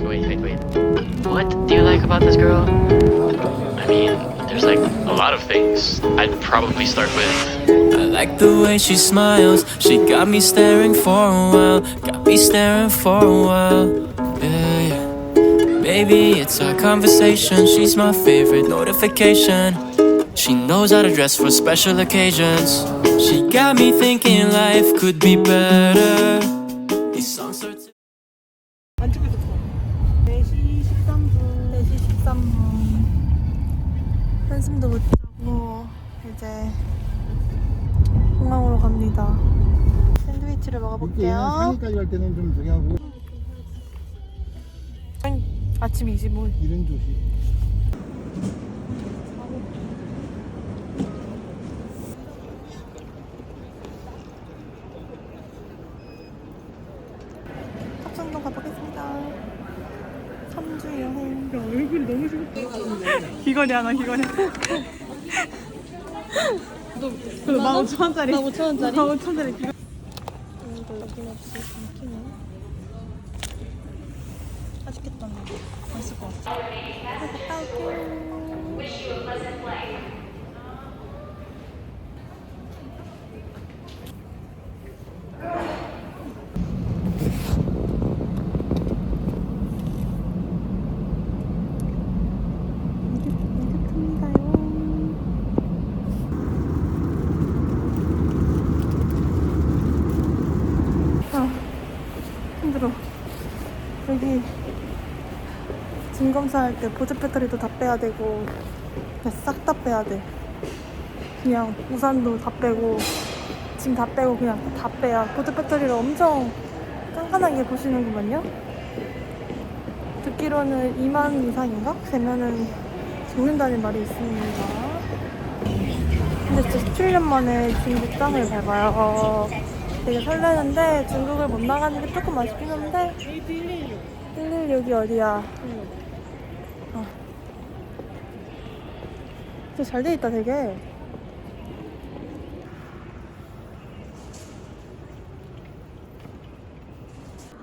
wait, wait, wait, wait. What do you like about this girl? I mean, there's like a lot of things. I'd probably start with. I like the way she smiles. She got me staring for a while. Got me staring for a while. Yeah, yeah. Maybe it's our conversation. She's my favorite notification. She knows how to dress for special occasions. She got me thinking life could be better. 갈 때는 좀 저기 하고. 아침 25분 이런 조식 합천동 가보겠습니다. 3주 여행. 야 얼굴이 너무 좋다 기거리하나 기거리 너 15,000원짜리. 15,000원짜리? 15,000원짜리. 기거 이거 여긴 없이 담기네 맛있겠다. 맛있을 것 같아. 갔다 올게요 아, 힘들어. 여기 짐 검사할 때 보조 배터리도 다 빼야 되고 싹 다 빼야 돼. 그냥 우산도 다 빼고 짐 다 빼고 그냥 다 빼야 보조 배터리를 엄청 깐깐하게 보시는구만요. 듣기로는 2만 이상인가? 되면은 죽는다는 말이 있습니다. 근데 진짜 17년 만에 중국 땅을 밟아요. 되게 설레는데 중국을 못 나가는 게 조금 아쉽긴 한데 116이 어디야? 아. 진짜 잘돼 있다 되게.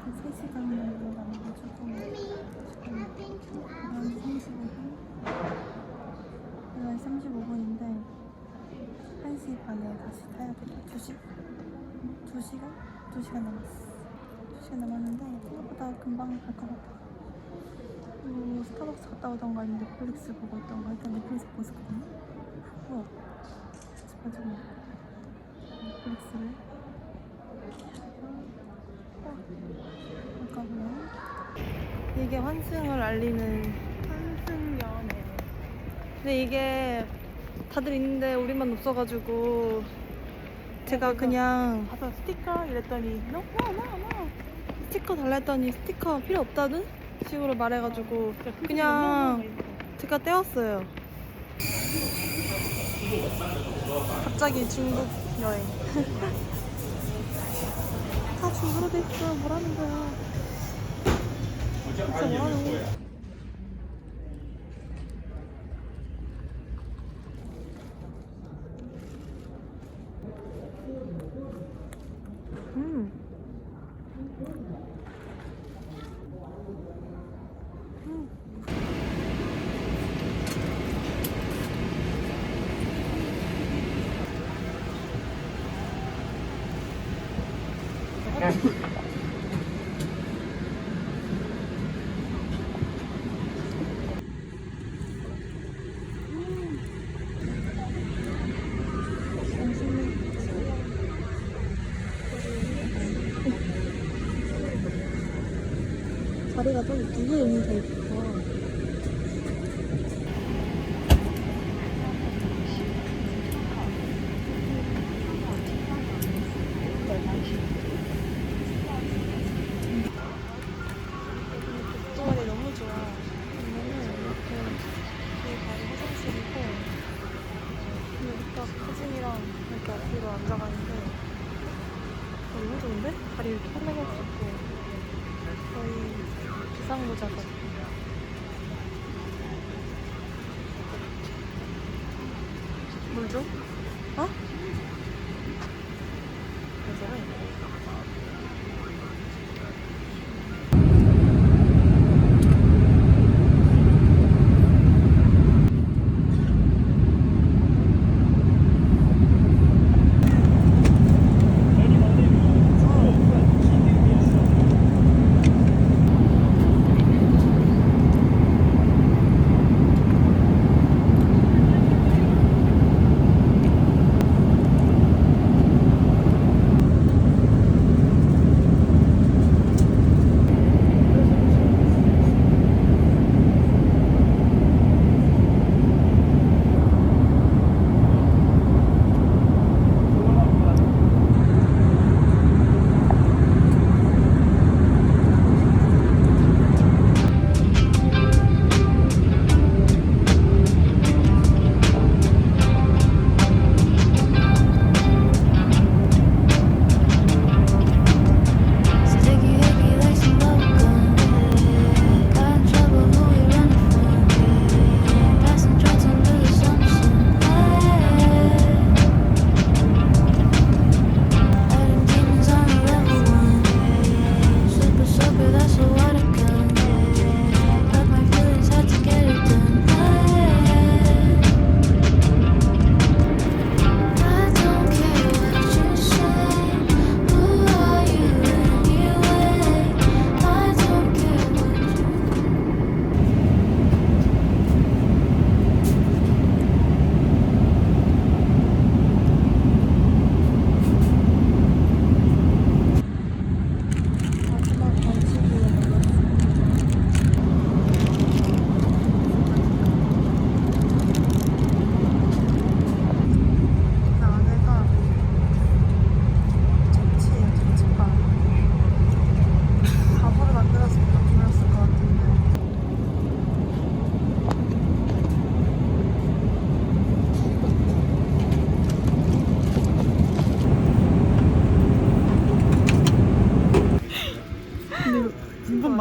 한 3시간 남아가지고 지금 한 35분? 1시 35분인데 1시 반에 다시 타야 돼. 2시? 2시간? 2시간 남았어. 2시간 남았는데 생각보다 금방 갈 것 같아. 그리고 스타벅스 갔다 오던가 아니면 넷플릭스 보고 있던가 일단 넷플릭스 보고 있었거든요. 우와. 가지고 넷플릭스를 어, 잠깐만. 이게 환승을 알리는 환승연애. 근데 이게 다들 있는데 우리만 없어가지고 제가 그냥 가서 스티커 이랬더니 no no no no 스티커 달라 했더니 스티커 필요 없다는 식으로 말해가지고 그냥 제가 떼었어요. 갑자기 중국 여행. 다 중국어로 돼 있어 뭐라는 거야. 진짜 뭐라는 거야 음. 음. 자리가 좀 위에 있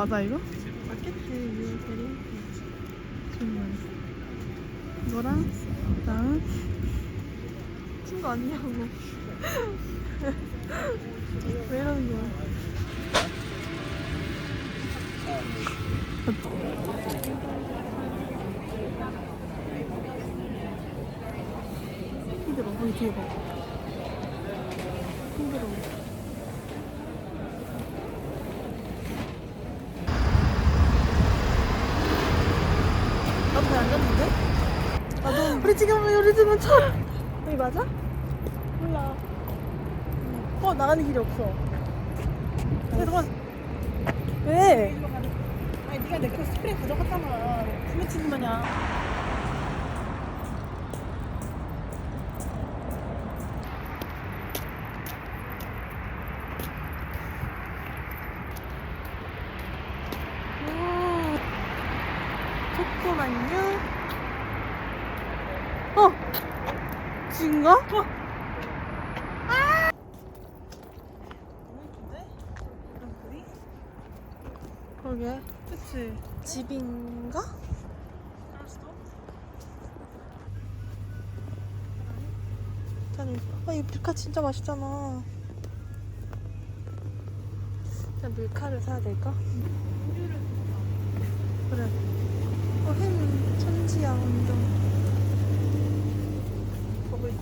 맞아 이거? 맞겠지 유 대리 주문 이거랑 그다음 친구 아니냐고 왜 이러는 거야 힘들어 거기 뒤에 봐 힘들어 나도 잘 앉았는데? 나도 우리 지금 집은 첫 여기 맞아? 몰라 어 나가는 길이 없어 그래서 왜? 아니 네가 내거 스프레이 가져갔잖아 부딪히는 마냥 오, 잠깐만요. 어! 진가? 어! 아! 그러게. 그치. 집인가? 일단, 아, 이 밀카 진짜 맛있잖아. 일단 밀카를 사야 될까? 그래. 어, 햄 천지야, 완전. 먹을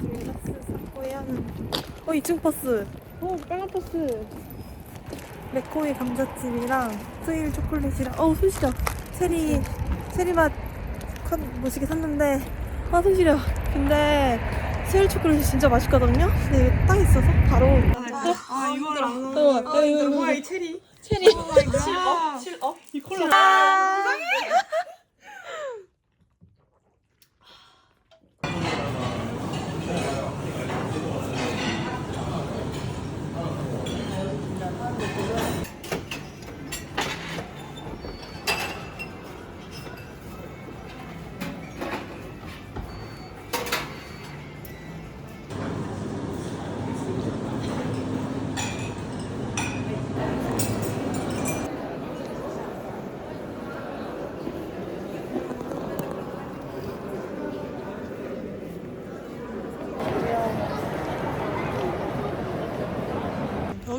지금 버스 샀고요. 어, 2층 버스. 어, 빨간 버스. 레코의 감자찜이랑 스일 초콜릿이랑, 어우, 손 시려. 체리, 체리 맛 컨, 뭐시게 샀는데, 아, 손 시려. 근데, 스일 초콜릿이 진짜 맛있거든요? 근데 이게 딱 있어서 바로. 아 이거를 안 어, 아, 근데 뭐야 이 체리? 체리. 실업? 실업? 이 콜라.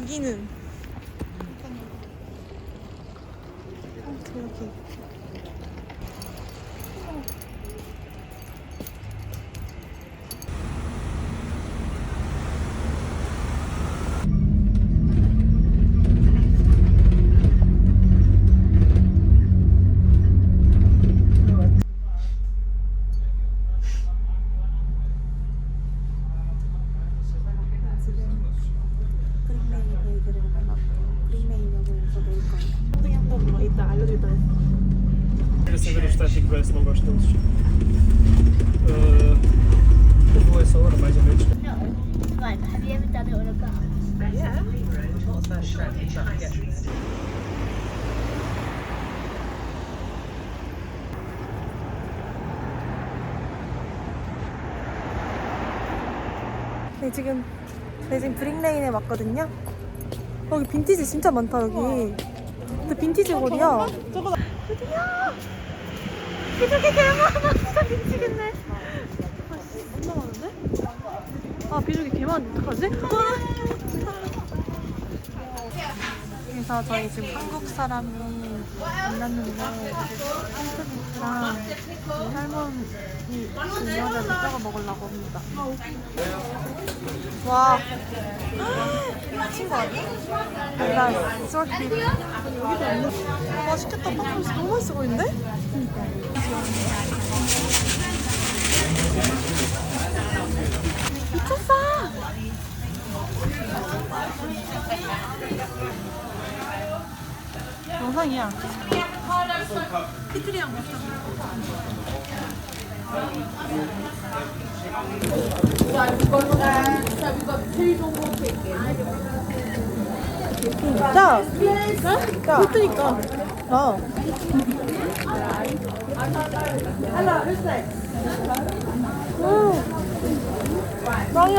여기는 이렇게 프리메이 베이글을 골랐고 프리메이 먹으면서 먹을 거예요. 한동이 한번 이따 알려줄다 했어. Quero saber os tais que se não gosto deles. Uh, eu vou a essa hora, mais ou menos. Right, have you ever done it on a bus? 네, 지금 저희 지금 브릭레인에 왔거든요. 여기 빈티지 진짜 많다 여기. 근데 빈티지 거리야. 저거 드디어 비둘기 개 많아. 진짜 미치겠네. 아, 씨, 겁나 많은데? 아 비둘기 개 많은데 어떡하지? 그래서 저희 지금 한국 사람이 만났는데 한국이랑 할머니 이녀를 저거 먹으려고 합니다. 와. 미친 거 아니야? 여기도 있네. 아, 맛있겠다. 팝콘 너무 맛있어 보이는데? 미쳤어. 영상이야. 먹자. 야! 야! 그니까 나.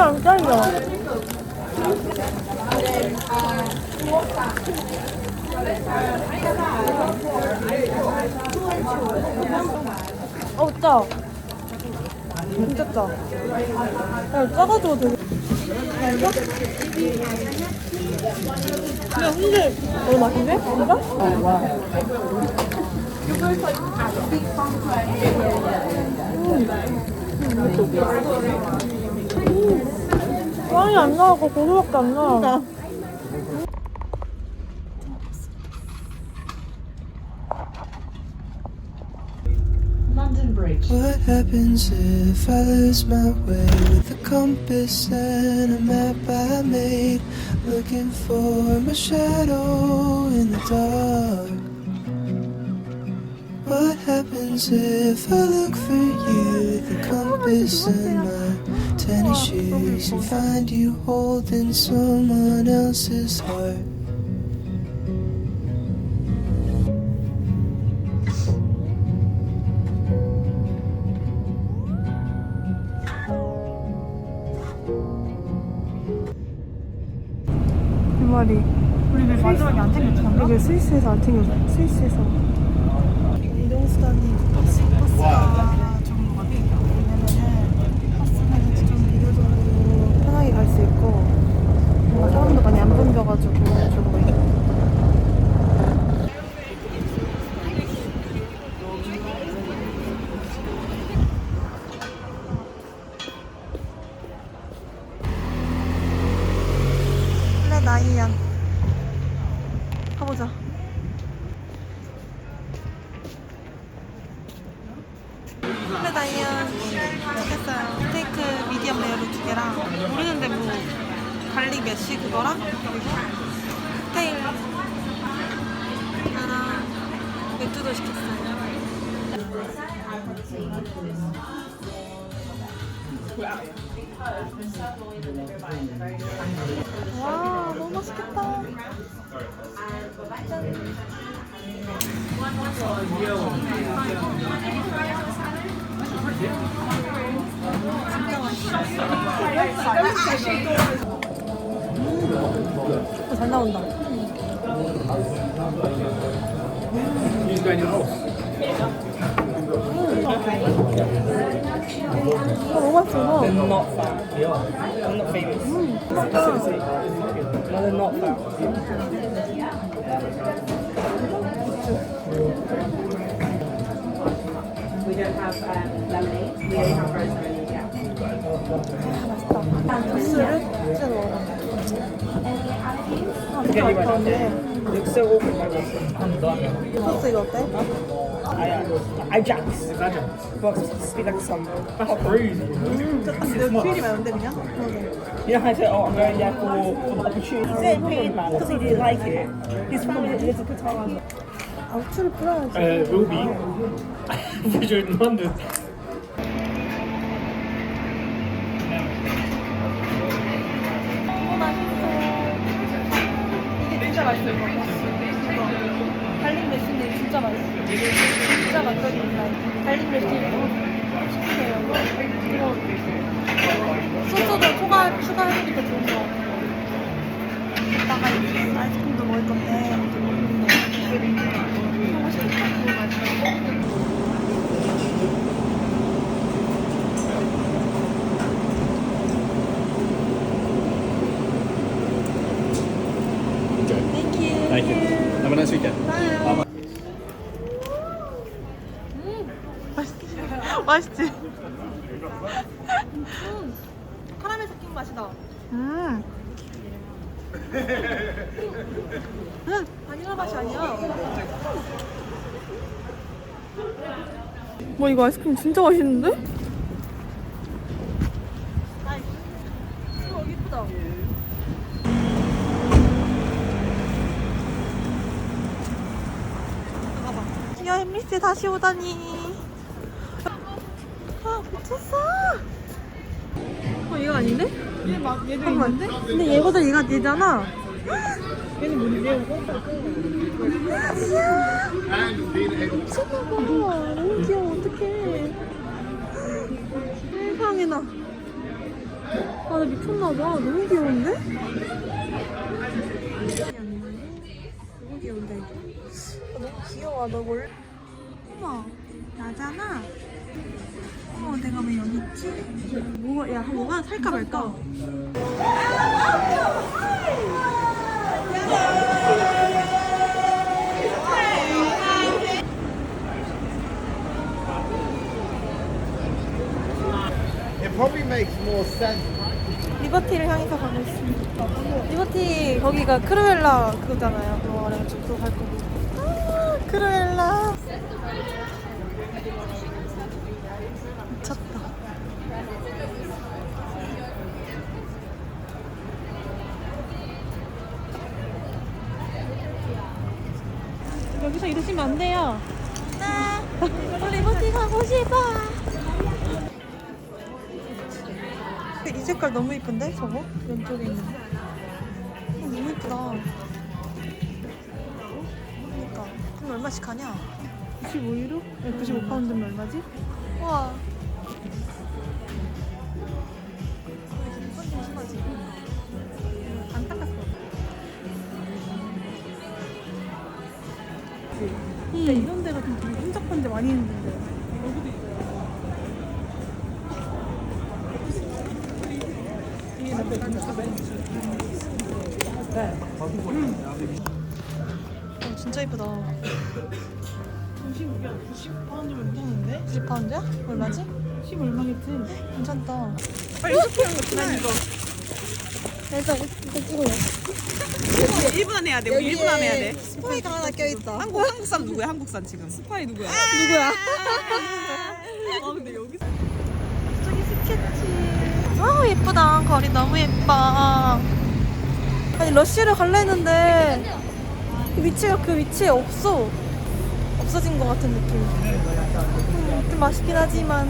안 잘려. 어, 짜. 진짜 짜. 야, 짜가지고 되게. 맛있어? 야, 근데 너무 맛있는데? 진짜? 빵이 안 나고 고기밖에 안 나. What happens if I lose my way with a compass and a map I made? Looking for my shadow in the dark. What happens if I look for you with a compass and my tennis shoes and find you holding someone else's heart? 이 말이. 우리 왜 스위스랑이 안 챙겼잖아? 이게 스위스에서 안 챙겼어. 스위스에서. 어, 잘 나온다. 음, 너무 맛있어. They're not fat. They are. I'm not famous. Specifically. No, they're not fat. We don't have um, lemonade. We only have rosemary. Yeah. 주스를 진짜 먹어. 아, 진 어때? I, uh, said, oh, I'm going there for, the opportunity. He said paid, man, because he didn't like it. His family lives in Qatar. 아우추를 풀어야지. Uh, will be. In London. 진짜 맛있어. 이거. 이거. 갈릭 메쉬인데 진짜 맛있어. 진짜. 갈릭 메쉬 이거 시키세요. 소스도 추가, 추가해주니까 좋은 거. 이따가 아이스크림도 먹을 건데 너무 맛있겠다. 너무 맛있어. Thank you. Thank you. Have a nice weekend. 맛있지? 카라멜 섞인 맛이다. 음. 음, 바닐라 맛이 아니야. 와 이거 아이스크림 진짜 맛있는데? 어. 잠깐만. 기아 햄리스에 다시 오다니. 아, 미쳤어. 어, 얘가 아닌데? 얘 막, 얘도 있는데? 근데 얘보다 얘가 얘잖아. 얘는 뭔데, 얘가? 야 미쳤나봐. 너무 귀여워, 어떡해. 세상에나. 아, 아, 나 미쳤나봐. 너무 귀여운데? 너무 귀여운데, 이거? 아, 너무 귀여워. 너 원래. 내가 왜 여기 있지? 뭐가, 야, 뭐가 살까 말까? It probably makes more sense. 리버티를 향해서 가고 있습니다. 리버티 거기가 크루엘라 그거잖아요. 그거 그래가지고 그거 갈 거고. 아, 크루엘라. 미쳤다. 여기서 이러시면 안 돼요. 네. 리버티 가고 싶어. 이 색깔 너무 이쁜데 저거? 왼쪽에 있는 거 어, 너무 이쁘다 그러니까 그럼 얼마씩 하냐? 95유로? 95파운드면 얼마지? 우와 얼마지? 10 얼마겠지? 괜찮다. 빨리 이렇게 난 이거. 일단 이거 찍어요. 1분 안에 해야 돼. 우리 1분 안에 해야 돼. 스파이가 하나 껴있다. 한국 한국산 누구야? 한국산 지금. 스파이 누구야? 누구야? 아 근데 여기 저기 스케치. 아우 예쁘다. 거리 너무 예뻐. 아니 러쉬를 갈라 했는데 그 위치가 그 위치에 없어. 없어진 것 같은 느낌. 음, 좀 아쉽긴 하지만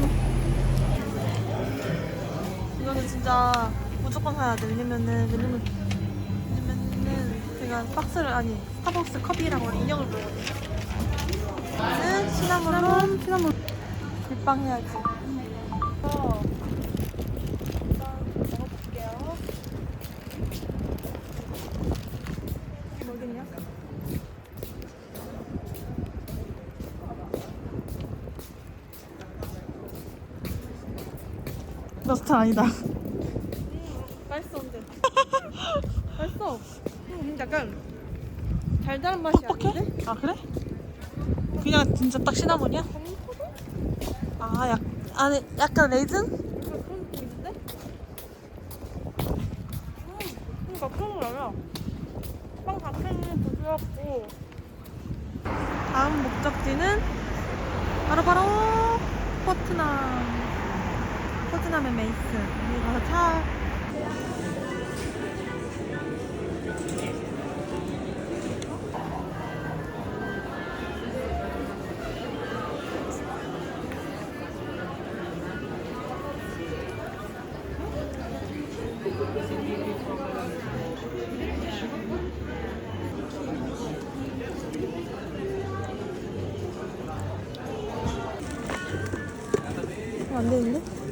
이거는 진짜 무조건 사야 돼. 왜냐면은 왜냐면 왜냐면은 제가 박스를 아니 스타벅스 컵이라고 인형을 보거든요. 이거는 시나몬 시나몬 불빵 해야지. 어. 너 스타일 아니다. 맛있어 근데. 맛있어. 음, 약간 달달한 맛이 아닌데? 아 그래? 그냥 진짜 딱 시나몬이야? 아, 약, 안에 약간 레이즌? 그런 느낌인데? 음, 그러니까 그런 거 아니야. 빵 자체는 부드럽고. 다음 목적지는 바로바로 포트남. 포트남의 메이스. 여기 가서 차. 어, 안 되는데?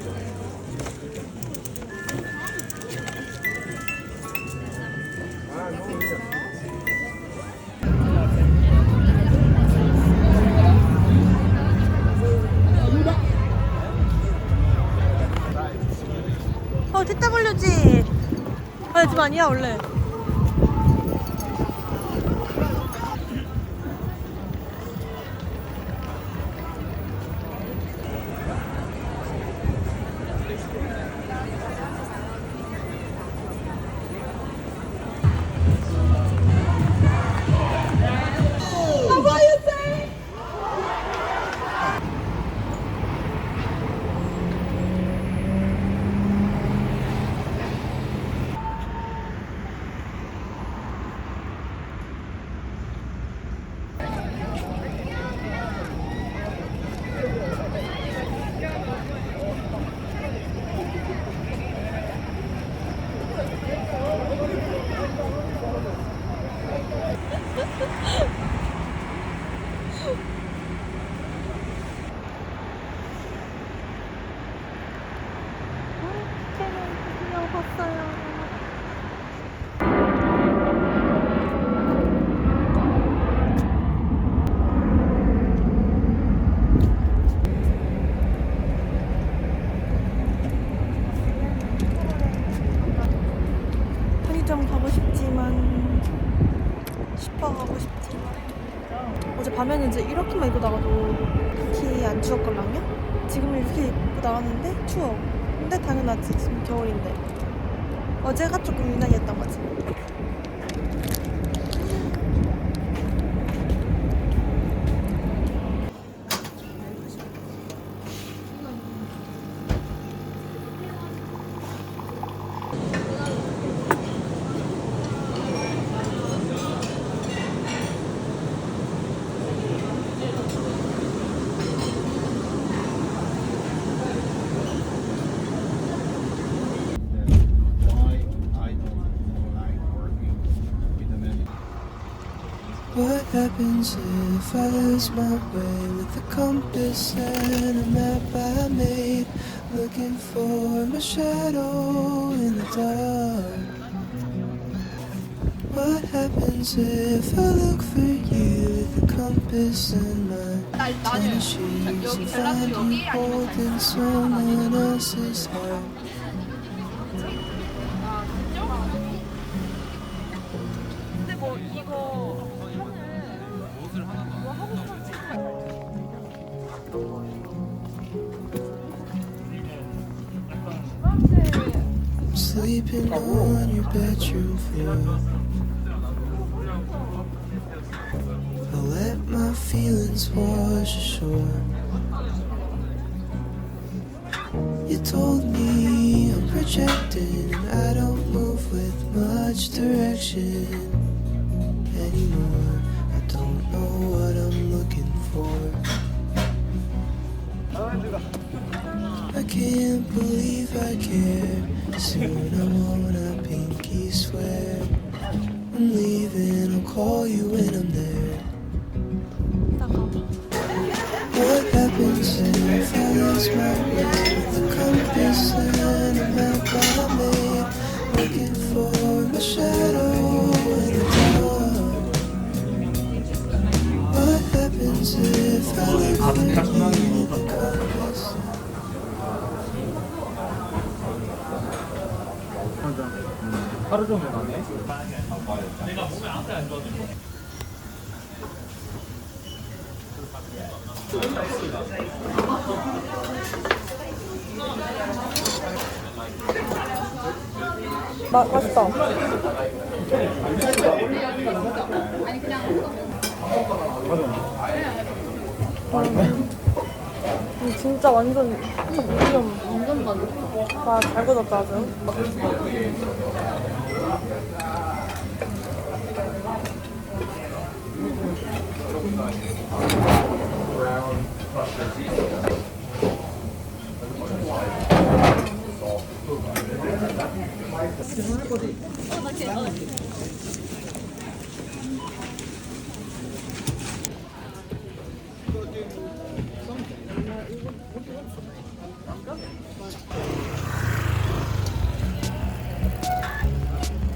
아, 집 아니야, 원래. 입고 나가도 딱히 안 추웠걸랑요? 지금 이렇게 입고 나왔는데 추워. 근데 당연하지. 지금 겨울인데. 어제가 조금 유난이었던 거지 if I my way with a compass and a map I made? Looking for my shadow in the dark. What happens if I look for you with a compass and my tennis shoes and find you holding someone else's heart? Sleeping on your bedroom floor. I let my feelings wash ashore. You told me I'm projecting I don't move with much direction anymore. I don't know what I'm looking for. I can't believe I care. Soon I wanna pinky swear. I'm leaving, I'll call you when 마, 맛있다. 음, 진짜 완전 미디엄 완전 맛있어 와잘 구웠다 아주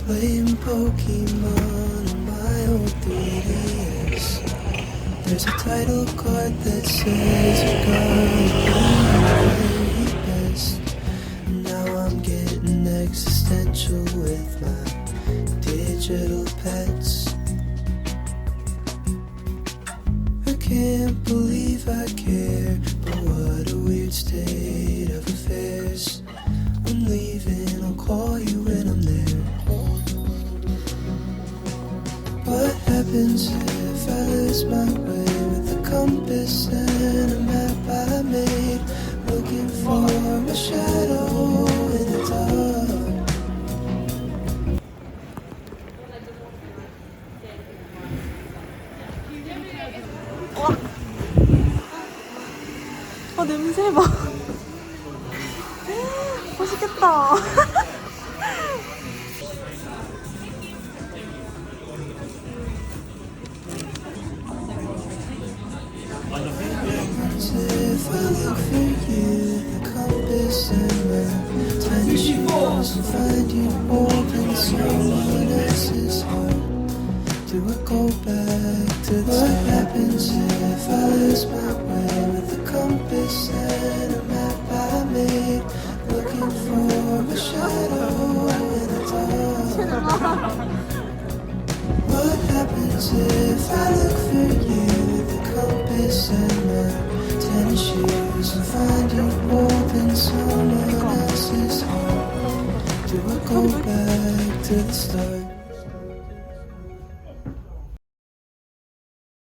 Playing Pokemon on my old 3DS. There's a title card that says you got existential with my digital pets. I can't believe I care, but what a weird state of affairs. I'm leaving, I'll call you when I'm there. What happens if I lose my way with a compass and a map I made? Looking for a shadow 아냄